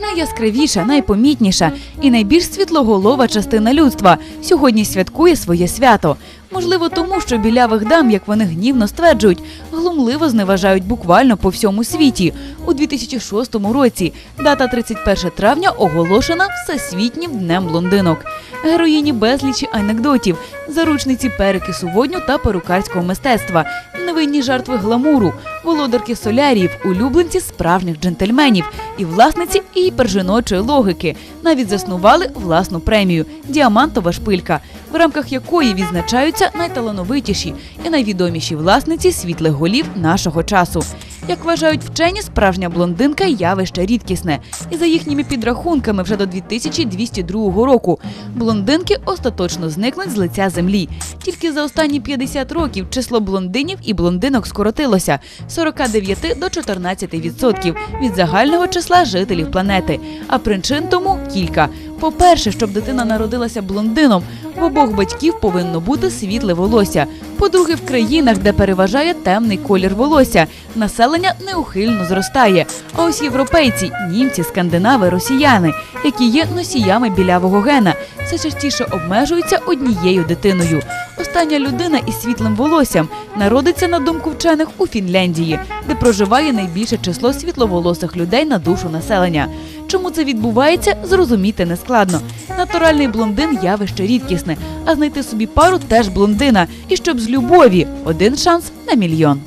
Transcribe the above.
Найяскравіша, найпомітніша і найбільш світлоголова частина людства сьогодні святкує своє свято. Можливо, тому що білявих дам, як вони гнівно стверджують, глумливо зневажають буквально по всьому світі. У 2006 році дата 31 травня оголошена Всесвітнім днем блондинок. Героїні безлічі анекдотів, заручниці перекису водню та перукарського мистецтва, невинні жертви гламуру, володарки соляріїв, улюбленці справжніх джентльменів і власниці гіпержіночої логіки. Навіть заснували власну премію Діамантова шпилька, в рамках якої відзначаються найталановитіші і найвідоміші власниці світлих голів нашого часу. Як вважають вчені, справжня блондинка явище рідкісне, і за їхніми підрахунками, вже до 2202 року блондинки остаточно зникнуть з лиця землі. Тільки за останні 50 років число блондинів і блондинок скоротилося з 49 до 14% від загального числа жителів планети. А причин тому кілька. По-перше, щоб дитина народилася блондином, в обох батьків повинно бути світле волосся. По-друге, в країнах, де переважає темний колір волосся, населення неухильно зростає. А ось європейці, німці, скандинави, росіяни, які є носіями білявого гена, все частіше обмежуються однією дитиною. Остання людина із світлим волоссям народиться на думку вчених у Фінляндії, де проживає найбільше число світловолосих людей на душу населення. Чому це відбувається, зрозуміти нескладно. Натуральний блондин явище рідкісне, а знайти собі пару теж блондина. І щоб з любові один шанс на мільйон.